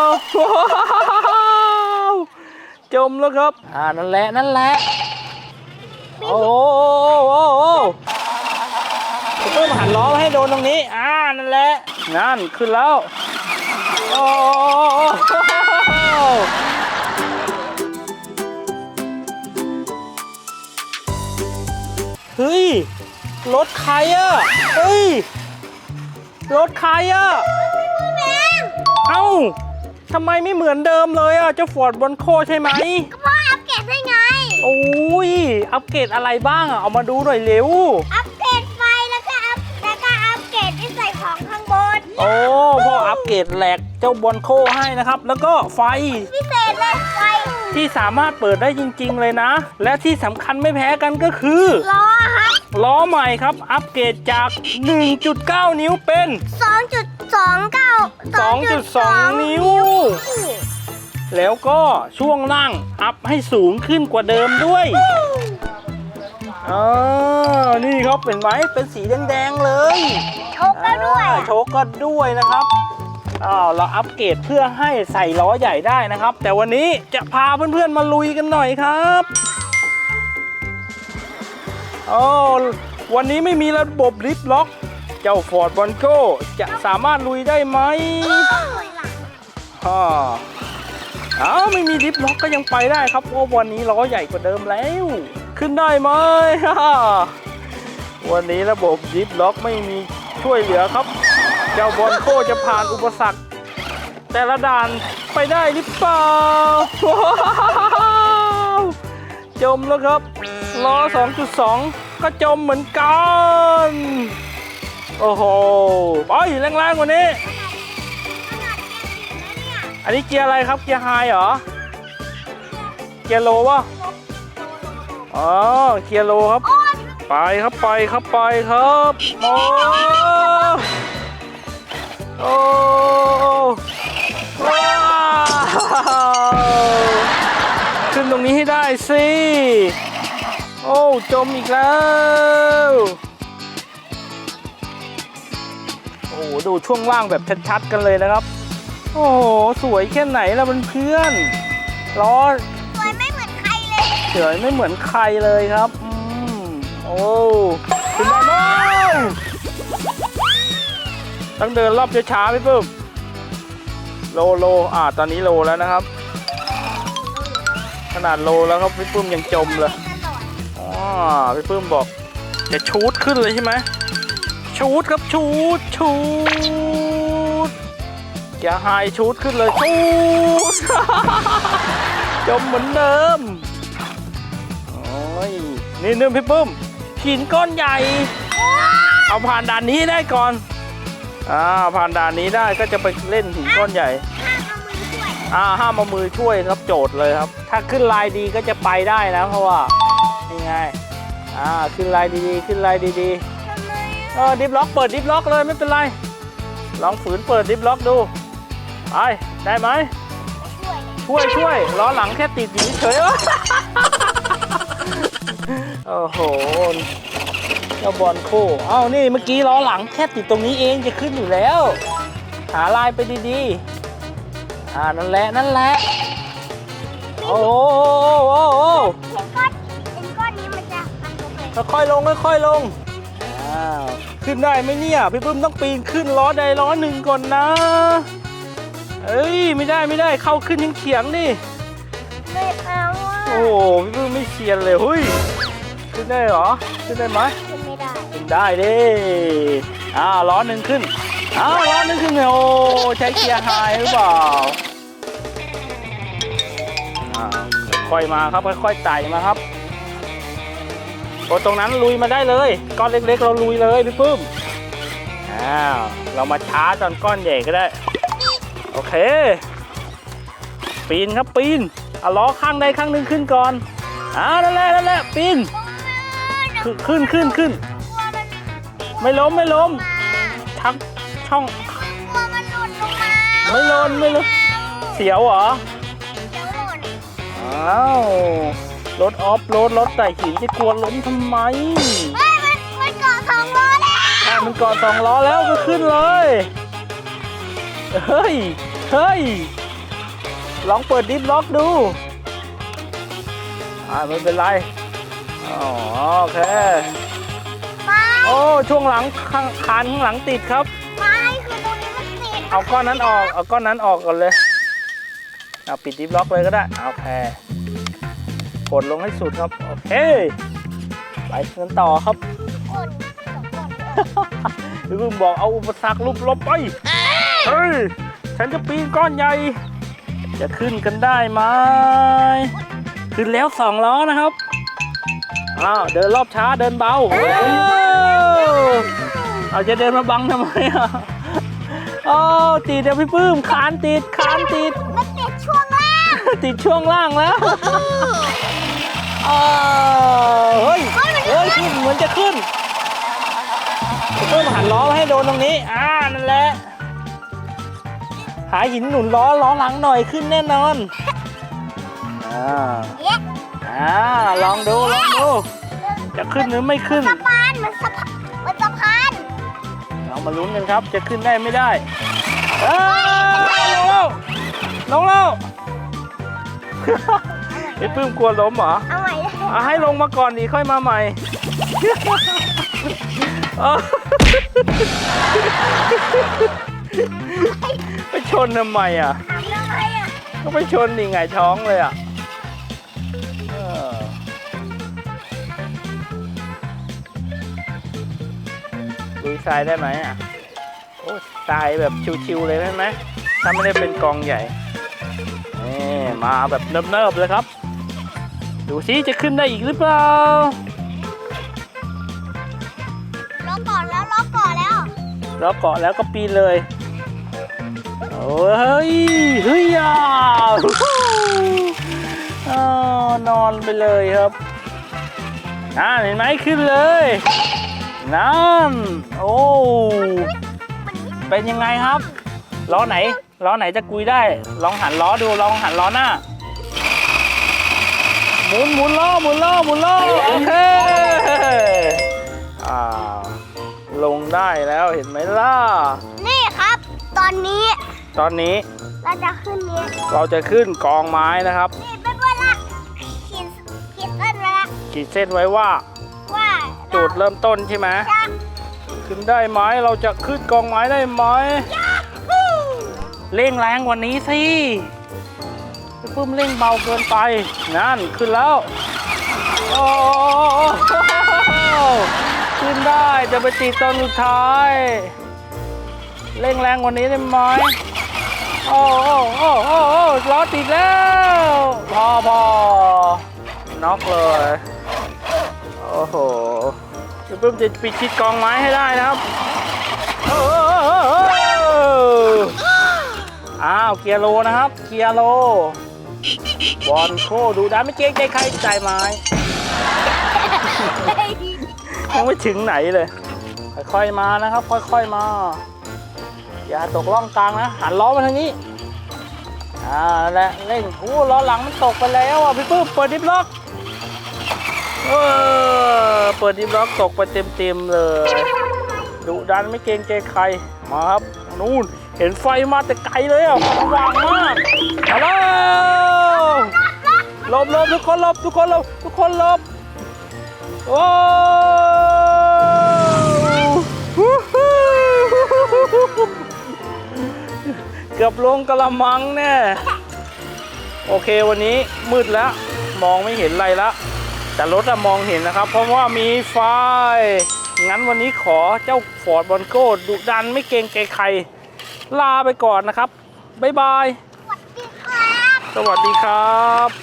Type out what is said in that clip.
วจมแล้วครับ อ่า นั่นแหละ นั่นแหละ โอ้โหโอ้โหโอ้โหเพิ่มหันล้อให้โดนตรงนี้ อ่า นั่นแหละ นั่น ขึ้นแล้ว โอ้โหเฮ้ย รถใครอะ เฮ้ย รถใครอะ เอ้า ทำไมไม่เหมือนเดิมเลยอะเจ้าฟอร์ดบอนโคใช่ไหม ก็พ่ออัปเกรดได้ไง โอ้ย อัปเกรดอะไรบ้างอะ เอามาดูหน่อยเร็ว อัปเกรดไฟแล้วก็อัปแล้วก็อัปเกรดที่ใส่ของข้างบนโอ้พ่ออัปเกรดแหลกเจ้าบอลโคให้นะครับ แล้วก็ไฟ พิเศษเลยไฟ ที่สามารถเปิดได้จริง ๆ เลยนะ และที่สำคัญไม่แพ้กันก็คือล้อครับล้อใหม่ครับ อัปเกรดจาก 1.9 นิ้วเป็น 2.29 2.2 นิ้ว แล้วก็ช่วงล่างอัพให้สูงขึ้นกว่าเดิมด้วยอ่านี่ครับเป็นไหมเป็นสีแดงๆเลย โชกก็ด้วยอ่าโชคก็ด้วยนะครับ อ้าวเราอัปเกรดเพื่อให้ใส่ล้อใหญ่ได้นะครับ แต่วันนี้จะพาเพื่อนๆมาลุยกันหน่อยครับโอ้วันนี้ไม่มีระบบลิฟต์ล็อก เจ้าฟอร์ดบอนโกจะสามารถลุยได้ไหมฮ่าอ้าวไม่มีลิฟต์ล็อกก็ยังไปได้ครับเพราะวันนี้ล้อใหญ่กว่าเดิมแล้ว ขึ้นได้ไหมฮ่าวันนี้ระบบลิฟต์ล็อกไม่มีช่วยเหลือครับ เจ้าบอลโคจะผ่านอุปสรรค แต่ละด่านไปได้หรือเปล่าว้าวจมแล้วครับล้อ 2.2 ก็จมเหมือนกัน โอ้โหไปแรงๆกว่านี้ อันนี้เกียร์อะไรครับ เกียร์ไฮเหรอ เกียร์โลวะอ๋อ เกียร์โลครับ ไปครับไปครับไปครับโอ้ โอ้ว้าวขึ้นตรงนี้ให้ได้สิโอ้จมอีกแล้วโอ้โหดูช่วงล่างแบบชัดๆกันเลยนะครับ โอ้โหสวยแค่ไหนล่ะเพื่อนๆล้อสวยไม่เหมือนใครเลยเฉยไม่เหมือนใครเลยครับ อืมโอ้ ต้องเดินรอบช้าๆพี่ปื้มโลโลอ่าตอนนี้โลแล้วนะครับ ขนาดโลแล้วครับพี่ปื้มยังจมเลยอ๋อพี่ปื้มบอกจะชูดขึ้นเลยใช่ไหมชูดครับชูดชูดอย่าหายชูดขึ้นเลยชูดจมเหมือนเดิมโอ้ยนี่นึงพี่ปุ้มหินก้อนใหญ่ เอาผ่านด่านนี้ได้ก่อน อ่าผ่านด่านนี้ได้ก็จะไปเล่นหินก้อนใหญ่ ห้ามเอามือช่วย อ่าห้ามเอามือช่วยครับโจทย์เลยครับ ถ้าขึ้นลายดีก็จะไปได้นะเพราะว่านี่ไงอ่าขึ้นลายดีๆ ขึ้นลายดีทำไมๆเออดิฟล็อกเปิดดิฟล็อกเลยไม่เป็นไร ลองฝืนเปิดดิฟล็อกดูไปได้ไหมช่วยเลยช่วยช่วยล้อหลังแค่ติดอยู่เฉยๆวะโอ้โห เจ้าบอลโคเอ้านี่เมื่อกี้ล้อหลังแค่ติดตรงนี้เองจะขึ้นอยู่แล้ว หาลายไปดีๆ อ่านั่นแหละนั่นแหละ โอ้โหโอ้โหเห็นก้อนเห็นก้อนนี้มันจะมันลงเลยค่อยๆลงค่อยๆลง อ้าว ขึ้นได้ไหมเนี่ย พี่ปุ้มต้องปีนขึ้นล้อใดล้อหนึ่งก่อนนะ เอ้ยไม่ได้ไม่ได้เข้าขึ้นยังเขียงนี่ ไม่เอาอะโอ้โหพี่ปื้มไม่เชียนเลยเฮ้ย ขึ้นได้เหรอ ขึ้นได้ไหมขึ้นไม่ได้ขึ้นได้ดิอ่าล้อหนึ่งขึ้นอ้าวล้อหนึ่งขึ้นเนี่ยโอ้ใช้เกียร์ไฮหรือเปล่าอ่าค่อยๆมาครับค่อยๆไต่มาครับโอ้ตรงนั้นลุยมาได้เลย ก้อนเล็กๆ เราลุยเลยพี่ปื้มอ้าวเรามาช้าตอนก้อนใหญ่ก็ได้ โอเค ปีนครับปีนเอาล้อข้างใดข้างหนึ่งขึ้นก่อนอ่านั่นแหละนั่นแหละปีน ขึ้นขึ้นขึ้นขึ้น กลัวมันไม่ล้มไม่ล้มชักช่องกลัวมันหล่นลงมาไม่ล้นไม่ล้นเสียวเหรอ เดี๋ยวหล่นอ้าวรถออฟโรดรถไต่หินจะกลัวล้มทำไมเฮ้ยมันมันเกาะสองล้อแล้วถ้ามันก่อนสองล้อแล้วก็ขึ้นเลย เฮ้ย เฮ้ย ลองเปิดดิฟล็อกดู อ่าไม่เป็นไร อ๋อโอเค ไม้โอ้ช่วงหลังข้างคานข้างหลังติดครับ ไม้คือตรงนี้มันติดเอาก้อนนั้นออกเอาก้อนนั้นออกก่อนเลยเอาปิดดิฟล็อกเลยก็ได้โอเคกดลงให้สุดครับโอเคไปกันต่อครับกดกดพี่พึ่งบอกเอาอุปสรรคลุบลบไปเฮ้ยฉันจะปีนก้อนใหญ่ จะขึ้นกันได้ไหมขึ้นแล้วสองล้อนะครับ อ้าวเดินรอบช้าเดินเบาเอ้าเอาจะเดินมาบังทำไมอะโอ้ติดเดี๋ยวพี่ปื้มคานติดคานติด มันติดช่วงล่าง ติดช่วงล่างแล้วอ้าวเฮ้ยเฮ้ยขึ้นเหมือนจะขึ้นพี่ปื้มหันล้อมาให้โดนตรงนี้ อ่านั่นแหละหาหินหนุนล้อล้อหลังหน่อยขึ้นแน่นอนอ่าเอ๊ะอ่าลองดูลองดู จะขึ้นหรือไม่ขึ้น สะพานมันสะพานมันสะพานเรามาลุ้นกันครับ จะขึ้นได้ไม่ได้เอ้ยลงแล้วลงแล้วไอ้ปื้มกลัวล้มเหรอเอาใหม่เลยอะให้ลงมาก่อนดีค่อยมาใหม่เอ้าไปชนทำไมอะถามทำไมอะ ก็ไปชนนี่ไงท้องเลยอะ ลุยทรายได้ไหมอะโอ้ทรายแบบชิวๆเลยใช่ไหมถ้าไม่ได้เป็นกองใหญ่นี่มาแบบเนิบๆเลยครับ ดูซิจะขึ้นได้อีกหรือเปล่าล็อกก่อนแล้วล็อกก่อนแล้วแล้วเกาะแล้วก็ปีนเลยโอ้ยเฮ้ยอะอ้าวนอนไปเลยครับนั่นเห็นไหมขึ้นเลย นั่น โอ้ เป็นยังไงครับ ล้อไหน ล้อไหนจะกุยได้ ลองหันล้อดู ลองหันล้อหน้า หมุนหมุนล้อ หมุนล้อ หมุนล้อ โอเคอ่าลงได้แล้วเห็นไหมล่ะ นี่ครับ ตอนนี้ตอนนี้เราจะขึ้นนี้เราจะขึ้นกองไม้นะครับนี่เป็นเวลาขีดขีดเส้นไว้ละขีดเส้นไว้ว่าว่า จุดเริ่มต้นใช่ไหมจะขึ้นได้ไหมเราจะขึ้นกองไม้ได้ไหมฮู้เร่งแรงกว่านี้สิพี่ปุ้มเร่งเบาเกินไป นั่นขึ้นแล้วโอ้ขึ้นได้จะไปติดตอนสุดท้ายเร่งแรงกว่านี้ได้ไหมโอ้โอ้โอ้โอ้โอ้ล้อติดแล้ว พอพอน็อกเลย โอ้โห พี่ปุ้มจะปิดชิดกองไม้ให้ได้นะครับอ้าวเกียร์โลนะครับ เกียร์โล บอลโคดูด้านไม่เกรงใจใครใจไม้ยังไม่ถึงไหนเลย ค่อยๆมานะครับ ค่อยๆมา อย่าตกล่องกลางนะ หันล้อมาทางนี้ อ่าแหละเร่งโอ้ล้อหลังมันตกไปแล้วอะพี่ปื้มเปิดดิฟล็อก เออเปิดดิฟล็อกตกไปเต็มๆเลยดุดันไม่เกรงใจใครมาครับนู่นเห็นไฟมาแต่ไกลเลยอะสว่างมากมาแล้วหลบหลบทุกคนหลบทุกคนหลบทุกคนหลบโอ้เกือบลงกระมังแน่โอเควันนี้มืดแล้ว มองไม่เห็นอะไรและ แต่รถอะมองเห็นนะครับ เพราะว่ามีไฟ งั้นวันนี้ขอเจ้าฟอร์ดบอนโก้ดุดันไม่เกรงใจใคร ลาไปก่อนนะครับ บ๊ายบาย สวัสดีครับ สวัสดีครับ